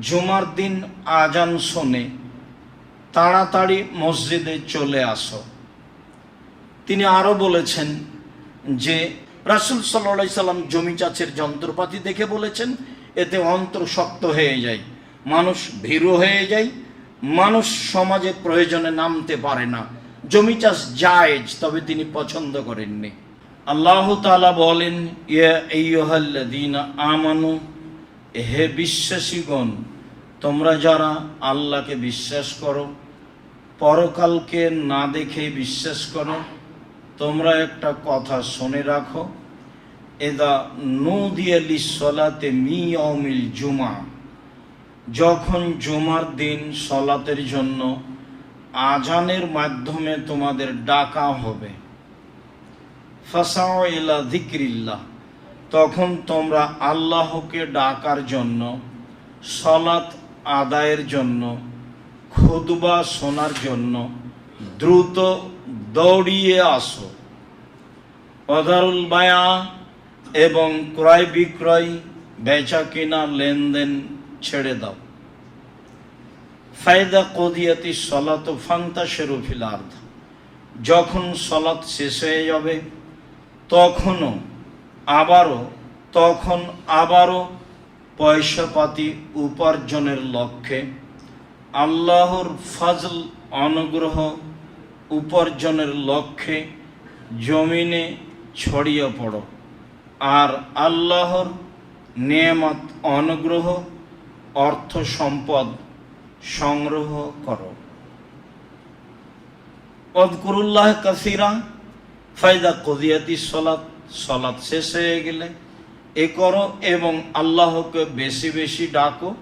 জুমার দিন আজান শোনে, তাড়াতাড়ি মসজিদে চলে আসো। তিনি আরও বলেছেন যে, রাসুল সাল্লাহ সাল্লাম জমি চাষের যন্ত্রপাতি দেখে বলেছেন, এতে অন্তর শক্ত হয়ে যায়, মানুষ ভীরু হয়ে যায়, মানুষ সমাজে প্রয়োজনে নামতে পারে না। জমি চাষ জায়েজ, তবে তিনি পছন্দ করেননি। আল্লাহ তালা বলেন, ইয়া আমানু হে বিশ্বাসীগণ, তোমরা যারা আল্লাহকে বিশ্বাস করো, পরকালকে না দেখে বিশ্বাস করো, তোমরা একটা কথা শুনে রাখো। এদা নদিয়ালি সলাতে মি অমিল জুমা। যখন জুমার দিন সলাতের জন্য আজানের মাধ্যমে তোমাদের ডাকা হবে। ফাসাও ইলা যিকরিল্লাহ। তখন তোমরা আল্লাহকে ডাকার জন্য সলাত আদায়ের জন্য খুদবা শোনার জন্য দ্রুত দৌড়িয়ে আসো। অদারুল বায়া এবং ক্রয় বিক্রয়, বেচা কিনা লেনদেন ছেড়ে দাও। ফায়দা কদিয়াতি সলাত ফাংতা শেরুফিল আর্ধ যখন সলাৎ শেষ হয়ে যাবে, তখনও আবারও, তখন আবারও পয়সাপাতি উপার্জনের লক্ষ্যে আল্লাহর ফজল অনুগ্রহ উপার্জনের লক্ষ্যে জমিনে ছড়িয়ে পড়ো। আর আল্লাহর নিয়ামত অনুগ্রহ, অর্থ সম্পদ সংগ্রহ করো। অদকুরুল্লাহ কাসিরা ফায়দা কদিয়াতি সলাৎ সলাৎ শেষ হয়ে গেলে এ করো এবং আল্লাহকে বেশি বেশি ডাকো।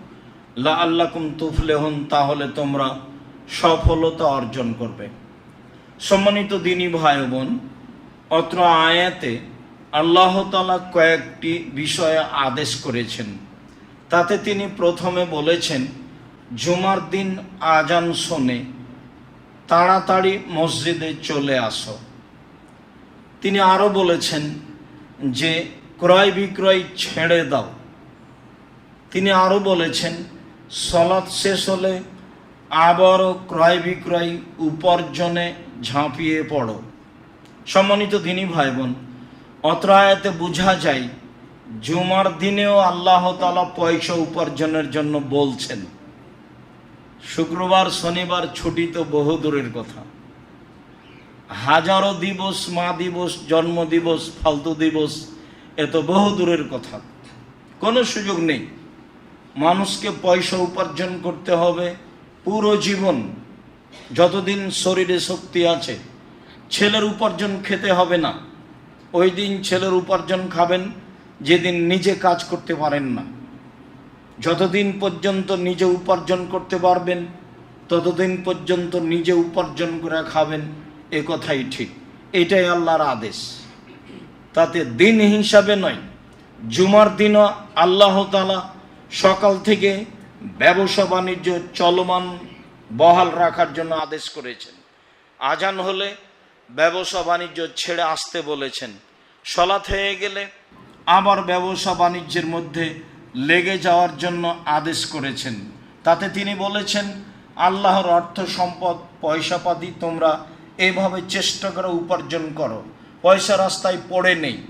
লা আল্লাকুম তুফলে হন তাহলে তোমরা সফলতা অর্জন করবে। সম্মানিত দিনী ভাই বোন, অত্র আয়াতে আল্লাহ তালা কয়েকটি বিষয়ে আদেশ করেছেন। তাতে তিনি প্রথমে বলেছেন, জুমার দিন আজান শোনে, তাড়াতাড়ি মসজিদে চলে আসো। তিনি আরও বলেছেন যে, ক্রয় বিক্রয় ছেড়ে দাও। তিনি আরও বলেছেন, সলাৎ শেষ হলে আবারও ক্রয় বিক্রয় উপার্জনে ঝাঁপিয়ে পড়ো। সম্মানিত দিনী ভাই বোন অত্র আয়াতে বোঝা যায়, জুমার দিনেও আল্লাহ তালা পয়সা উপার্জনের জন্য বলছেন। শুক্রবার, শনিবার ছুটি তো বহু দূরের কথা। হাজারো দিবস, মা দিবস, জন্ম দিবস, ফালতু দিবস, এ তো বহু দূরের কথা। কোনো সুযোগ নেই। মানুষকে পয়সা উপার্জন করতে হবে পুরো জীবন। যতদিন শরীরে শক্তি আছে, ছেলের উপার্জন খেতে হবে না। ওই দিন ছেলের উপার্জন খাবেন, যেদিন নিজে কাজ করতে পারেন না। যতদিন পর্যন্ত নিজে উপার্জন করতে পারবেন, ততদিন পর্যন্ত নিজে উপার্জন করে খাবেন। এ কথাই ঠিক। এটাই আল্লাহর আদেশ। তাতে দিন হিসাবে নয়, জুমার দিনও আল্লাহ তালা সকাল থেকে ব্যবসা বাণিজ্য চলমান বহাল রাখার জন্য আদেশ করেছেন। আজান হলে ব্যবসা বাণিজ্য ছেড়ে আসতে বলেছেন। সলাৎ হয়ে গেলে আবার ব্যবসা বাণিজ্যের মধ্যে লেগে যাওয়ার জন্য আদেশ করেছেন। তাতে তিনি বলেছেন, আল্লাহর অর্থ সম্পদ, পয়সাপাতি তোমরা এভাবে চেষ্টা করে উপার্জন করো। পয়সা রাস্তায় পড়ে নেই।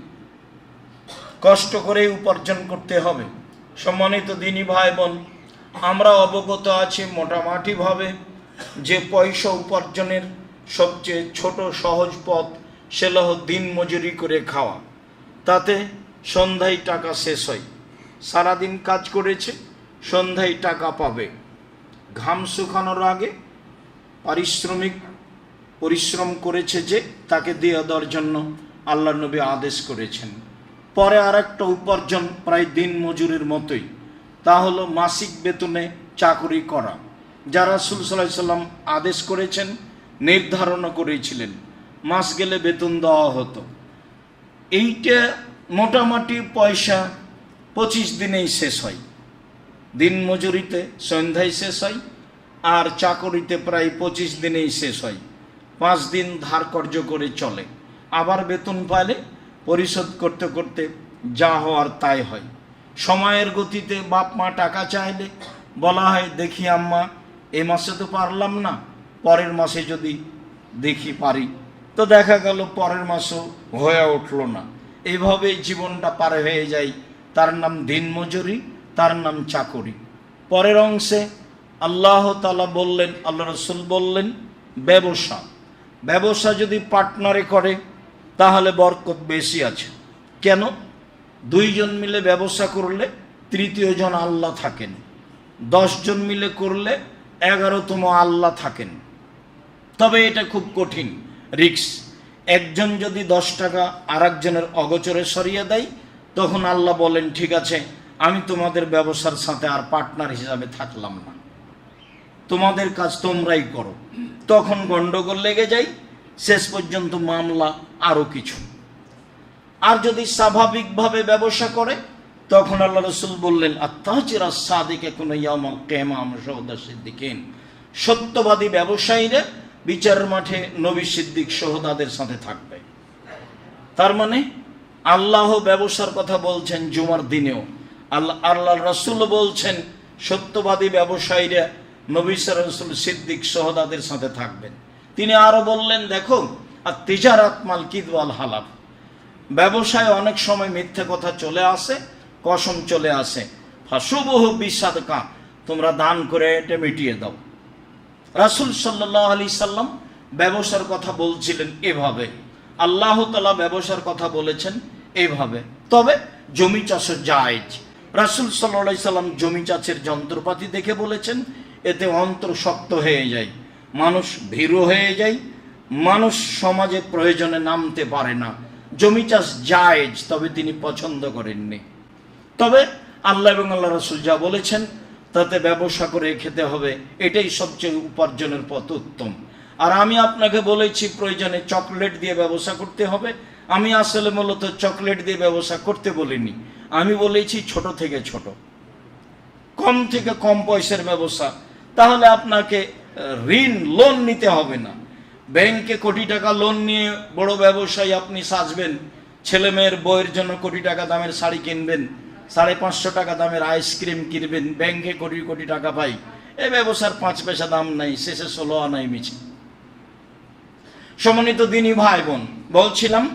কষ্ট করে উপার্জন করতে হবে। সম্মানিত দিনী ভাই বোন আমরা অবগত আছি মোটামুটিভাবে যে পয়সা উপার্জনের সবচেয়ে ছোট সহজ পথ সে হল দিন মজুরি করে খাওয়া। তাতে সন্ধ্যায় টাকা শেষ হয়। সারাদিন কাজ করেছে, সন্ধ্যায় টাকা পাবে। ঘাম শুকানোর আগে পারিশ্রমিক পরিশ্রম করেছে যে তাকে দিয়ে দেওয়ার জন্য আল্লাহ নবী আদেশ করেছেন। পরে আর একটা উপার্জন প্রায় দিন মজুরের মতোই, তা হলো মাসিক বেতনে চাকরি করা। যারা রাসূল সাল্লাম আদেশ করেছেন, নির্ধারণও করেছিলেন, মাস গেলে বেতন দেওয়া হতো। এইটা মোটামুটি পয়সা পঁচিশ দিনেই শেষ হয়। দিন মজুরিতে সন্ধ্যায় শেষ হয়, আর চাকরিতে প্রায় পঁচিশ দিনেই শেষ হয়। পাঁচ দিন ধার কর্য করে চলে। আবার বেতন পাইলে পরিশোধ করতে করতে যা হওয়ার তাই হয়। সময়ের গতিতে বাপ মা টাকা চাইলে বলা হয়, দেখি আম্মা, এ মাসে তো পারলাম না, পরের মাসে যদি দেখি পারি। তো দেখা গেল পরের মাসও হয়ে উঠল না। এইভাবে জীবনটা পার হয়ে যায়। তার নাম দিনমজুরি, তার নাম চাকরি। পরের অংশে আল্লাহ তালা বললেন, আল্লাহ রসুল বললেন, ব্যবসা। ব্যবসা যদি পার্টনারে করে, তাহলে বরকত বেশি আছে। কেন? দুইজন মিলে ব্যবসা করলে তৃতীয় জন আল্লাহ থাকেন। দশজন মিলে করলে এগারোতম আল্লাহ থাকেন। তবে এটা খুব কঠিন রিক্স। একজন যদি দশ টাকা আর একজনের অগোচরে সরিয়ে দেয়, তখন আল্লাহ বলেন, ঠিক আছে, আমি তোমাদের ব্যবসার সাথে আর পার্টনার হিসাবে থাকলাম না। তোমাদের কাজ তোমরাই করো। তখন গন্ডগোল লেগে যায়, শেষ পর্যন্ত মামলা আরও কিছু। আর যদি স্বাভাবিকভাবে ব্যবসা করে, তখন আল্লাহ রসুল বললেন আত্মাহচিরা সাদিকে কোনো ইয়ামল কেমাম সৌদা সিদ্দিকিন। সত্যবাদী ব্যবসায়ীরা বিচারের মাঠে নবী সিদ্দিক সহদাদের সাথে থাকবে। তার মানে আল্লাহ ব্যবসার কথা বলছেন জুমার দিনেও। আল্লাহ আল্লাহ রসুল বলছেন, সত্যবাদী ব্যবসায়ীরা নবী সিদ্দিক সহদাদের সাথে থাকবেন। তিনি আরও বললেন, দেখো, আর তিজারাত মাল কিদওয়াল হালাফ ব্যবসায় অনেক সময় মিথ্যে কথা চলে আসে, কসম চলে আসে। ফাঁসুবহ বিসাদকা, তোমরা দান করে এটা মিটিয়ে দাও। রাসুল সাল্লাহ আলি সাল্লাম ব্যবসার কথা বলছিলেন এভাবে। আল্লাহ তালা ব্যবসার কথা বলেছেন এভাবে। তবে জমি চাষের জায়জ। রাসুল সাল্লাহ সাল্লাম জমি চাষের যন্ত্রপাতি দেখে বলেছেন এতে অন্তর শক্ত হয়ে যায়। মানুষ ভীরু হয়ে যায়। মানুষ সমাজে প্রয়োজনে নামতে পারে না। জমি চাষ জায়েজ, তবে তিনি পছন্দ করেননি। তবে আল্লাহ এবং আল্লাহ রসুল যা বলেছেন, তাতে ব্যবসা করে খেতে হবে, এটাই সবচেয়ে উপার্জনের পথ উত্তম। আর আমি আপনাকে বলেছি, প্রয়োজনে চকলেট দিয়ে ব্যবসা করতে হবে। আমি আসলে মূলত চকলেট দিয়ে ব্যবসা করতে বলিনি। আমি বলেছি ছোট থেকে ছোট। কম থেকে কম পয়সার ব্যবসা। তাহলে আপনাকে ঋণ লোন নিতে হবে না। ব্যাংকে কোটি টাকা লোন নিয়ে বড় ব্যবসায়ী আপনি সাজবেন, ছেলে মেয়ের বইয়ের জন্য কোটি টাকা দামের শাড়ি কিনবেন, সাড়ে পাঁচশো টাকা দামের আইসক্রিম কিনবেন, ব্যাংকে কোটি কোটি টাকা পাই। এ ব্যবসার পাঁচ পয়সা দাম নাই, শেষে ষোলো আনাই মিছে। সমন্বিত দিনী ভাই বোন বলছিলাম,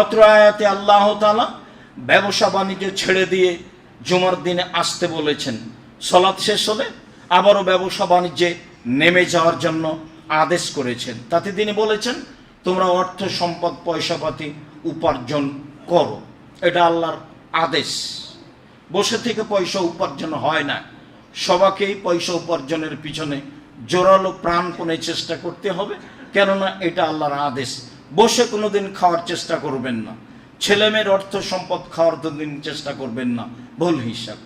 অত্র আয়াতে আল্লাহ তালা ব্যবসা বাণিজ্য ছেড়ে দিয়ে জুমার দিনে আসতে বলেছেন। সলাৎ শেষ হলে আবারও ব্যবসা বাণিজ্যে নেমে যাওয়ার জন্য আদেশ করেছেন। তাতে তিনি বলেছেন, তোমরা অর্থ, সম্পদ, পয়সাপাতি উপার্জন করো। এটা আল্লাহর আদেশ। বসে থেকে পয়সা উপার্জন হয় না। সবাকেই পয়সা উপার্জনের পিছনে জোরালো প্রাণপণে চেষ্টা করতে হবে, কেননা এটা আল্লাহর আদেশ। বসে কোনোদিন খাওয়ার চেষ্টা করবেন না। ছেলেমেয়ের অর্থ, সম্পদ খাওয়ার দিন চেষ্টা করবেন না। ভুল হিসাব।